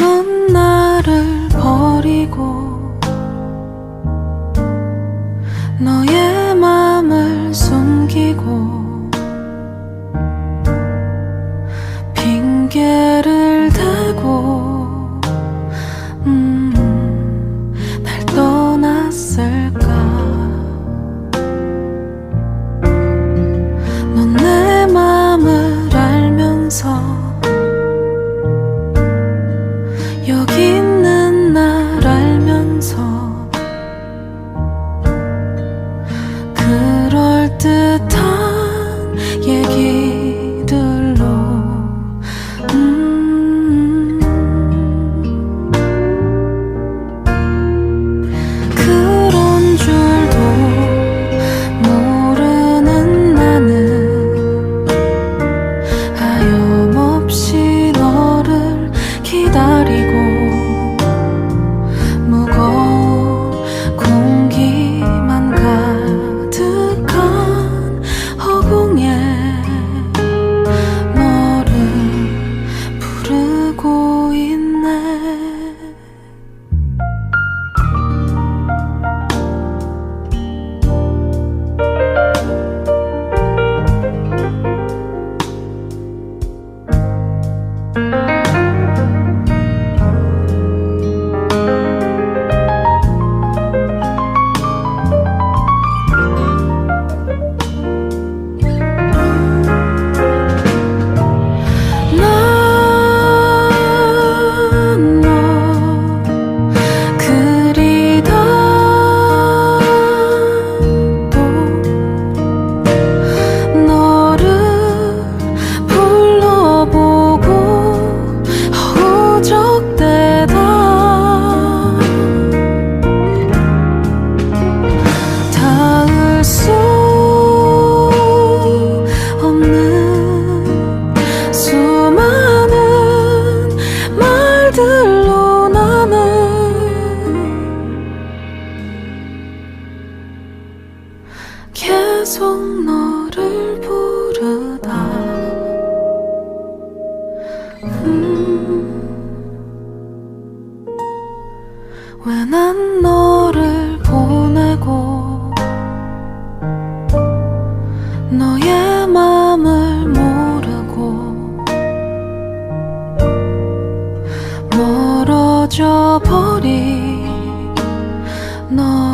넌 나를 버리고 너의 맘을 숨기고 핑계를 계속 너를 부르다. 음. 왜난 너를 보내고 너의 맘을 모르고 멀어져 버린 너